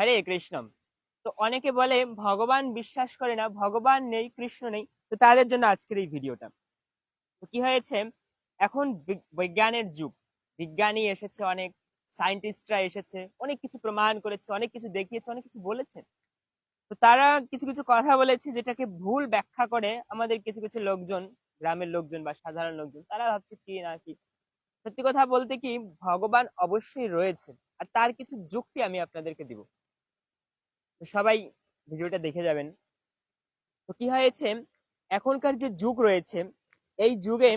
হরে কৃষ্ণ তো অনেকে বলে, ভগবান বিশ্বাস করে না, ভগবান নেই, কৃষ্ণ নেই। তো তাদের জন্য আজকের এই ভিডিওটা। তো কি হয়েছে? এখন বিজ্ঞানের যুগ। বিজ্ঞানী এসেছে, অনেক সায়েন্টিস্টরা এসেছে, অনেক কিছু প্রমাণ করেছে, অনেক কিছু দেখিয়েছে, অনেক কিছু বলেছে। তো তারা কিছু কিছু কথা বলেছে যেটাকে ভুল ব্যাখ্যা করে আমাদের কিছু কিছু লোকজন, গ্রামের লোকজন বা সাধারণ লোকজন, তারা ভাবছে কি না কি? সত্যি কথা বলতে কি, ভগবান অবশ্যই রয়েছে। আর তার কিছু যুক্তি আমি আপনাদেরকে দিব। সবাই ভিডিওটা দেখে যাবেন। তো কি হয়েছে? এখনকার যে যুগ রয়েছে, এই যুগে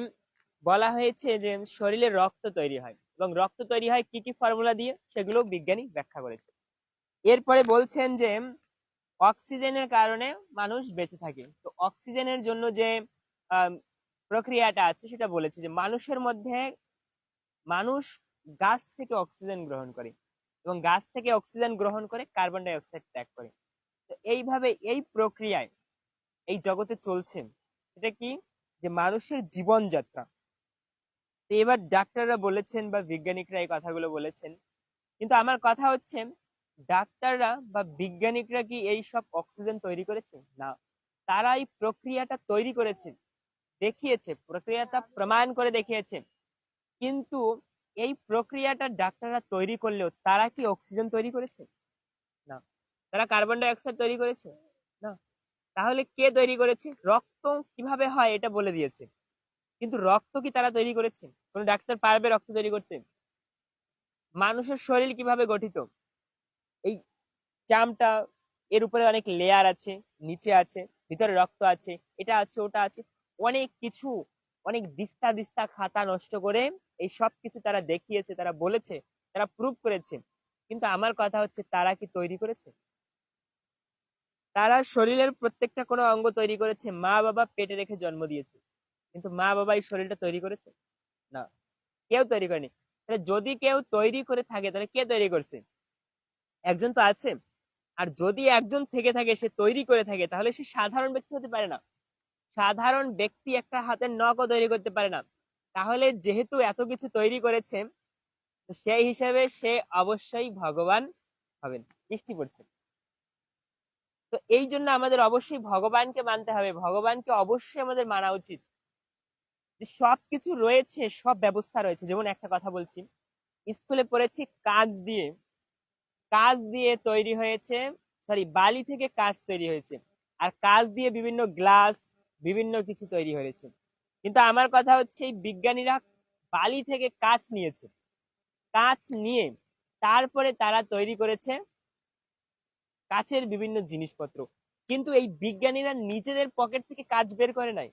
বলা হয়েছে যে শরীরে রক্ত তৈরি হয় এবং রক্ত তৈরি হয় কি কি ফর্মুলা দিয়ে? সেগুলো বিজ্ঞানী ব্যাখ্যা করেছে। এরপরে বলছেন যে অক্সিজেনের কারণে মানুষ বেঁচে থাকে। তো অক্সিজেনের জন্য যে প্রক্রিয়াটা আছে সেটা বলেছে যে মানুষের মধ্যে মানুষ গাছ থেকে অক্সিজেন গ্রহণ করে। এবং গাছ থেকে অক্সিজেন গ্রহণ করে কার্বন ডাই অক্সাইড ত্যাগ করে। তো এইভাবে এই প্রক্রিয়ায় এই জগতে চলছে সেটা কি? যে মানুষের জীবনযাত্রা। তো এবার ডাক্তাররা বলেছেন বা বিজ্ঞানিকরা এই কথাগুলো বলেছেন, কিন্তু আমার কথা হচ্ছে, ডাক্তাররা বা বিজ্ঞানিকরা কি এই সব অক্সিজেন তৈরি করেছে? না। তারা এই প্রক্রিয়াটা তৈরি করেছে, দেখিয়েছে, প্রক্রিয়াটা প্রমাণ করে দেখিয়েছে। কিন্তু এই প্রক্রিয়াটা ডাক্তাররা তৈরি করলেও তারা কি অক্সিজেন তৈরি করেছে? না। তারা কার্বন ডাই অক্সাইড তৈরি করেছে? না। তাহলে কে তৈরি করেছে? রক্ত কীভাবে হয় এটা বলে দিয়েছে। কিন্তু রক্ত কি তারা তৈরি করেছে? কোনো ডাক্তার পারবে রক্ত তৈরি করতে? মানুষের শরীর কীভাবে গঠিত? এই চামটা, এর উপরে অনেক লেয়ার আছে, নিচে আছে, ভিতরে রক্ত আছে, এটা আছে, ওটা আছে, অনেক কিছু অনেক দিস্তা দিস্তা খাতা নষ্ট করে এই সব কিছু তারা দেখিয়েছে, তারা বলেছে, তারা প্রুভ করেছে। কিন্তু আমার কথা হচ্ছে, তারা কি তৈরি করেছে? তারা শরীরের প্রত্যেকটা কোনো অঙ্গ তৈরি করেছে মা বাবা পেটে রেখে জন্ম দিয়েছে। কিন্তু মা বাবা এই শরীরটা তৈরি করেছে? না। কেউ তৈরি করেনি। তাহলে যদি কেউ তৈরি করে থাকে, তাহলে কে তৈরি করছে? একজন তো আছে। আর যদি একজন থেকে থাকে, সে তৈরি করে থাকে, তাহলে সে সাধারণ ব্যক্তি হতে পারে না। সাধারণ ব্যক্তি একটা হাতের নখও তৈরি করতে পারে না। তাহলে যেহেতু এত কিছু তৈরি করেছে সেই হিসাবে সে অবশ্যই ভগবান হবেন বৃষ্টি পড়ছে। তো এই জন্য আমাদের অবশ্যই ভগবানকে মানতে হবে। ভগবানকে অবশ্যই আমাদের মানা উচিত। যে সবকিছু রয়েছে, সব ব্যবস্থা রয়েছে। যেমন একটা কথা বলছি, স্কুলে পড়েছি কাজ দিয়ে। কাজ দিয়ে তৈরি হয়েছে সরি বালি থেকে কাজ তৈরি হয়েছে। আর কাজ দিয়ে বিভিন্ন গ্লাস বিভিন্ন কিছু তৈরি হয়েছে। কিন্তু আমার কথা হচ্ছে, এই বিজ্ঞানীরা বালি থেকে কাজ নিয়েছে। কাজ নিয়ে তারপরে তারা তৈরি করেছে কাচের বিভিন্ন জিনিসপত্র। কিন্তু এই বিজ্ঞানীরা নিজেদের পকেট থেকে কাজ বের করে নাই।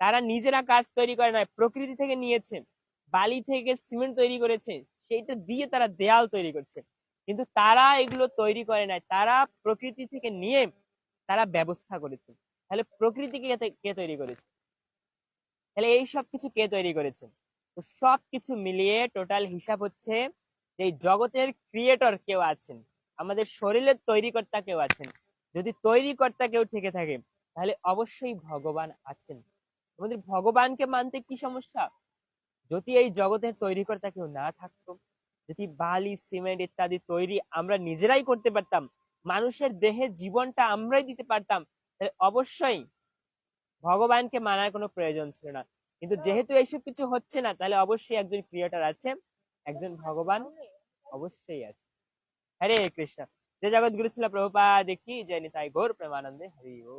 তারা নিজেরা কাজ তৈরি করে নাই, প্রকৃতি থেকে নিয়েছে, বালি থেকে সিমেন্ট তৈরি করেছে, সেইটা দিয়ে তারা দেয়াল তৈরি করছে। কিন্তু তারা এগুলো তৈরি করে নাই, তারা প্রকৃতি থেকে নিয়ে তারা ব্যবস্থা করেছে। তাহলে প্রকৃতিকে কে তৈরি করেছে? তাহলে এই সব কিছু কে তৈরি করেছে? তো সব কিছু মিলিয়ে টোটাল হিসাব হচ্ছে যে জগতের ক্রিয়েটর কেউ আছেন, আমাদের শরীরের তৈরিকর্তা কেউ আছেন। যদি তৈরিকর্তা কেউ থেকে থাকে, তাহলে অবশ্যই ভগবান আছেন। আমাদের ভগবানকে মানতে কি সমস্যা? যদি এই জগতের তৈরিকর্তা কেউ না থাকতো, যদি বালি, সিমেন্ট ইত্যাদি তৈরি আমরা নিজেরাই করতে পারতাম, মানুষের দেহে জীবনটা আমরাই দিতে পারতাম অবশ্যই ভগবানকে মানার কোনো প্রয়োজন ছিল না। কিন্তু যেহেতু এইসব কিছু হচ্ছে না, তাহলে অবশ্যই একজন ক্রিয়েটার আছে, একজন ভগবান অবশ্যই আছে। হরে কৃষ্ণ। যে জগৎ ছিল প্রভুপা দেখি যে তাই ঘোর প্রেমানন্দে হরি ও।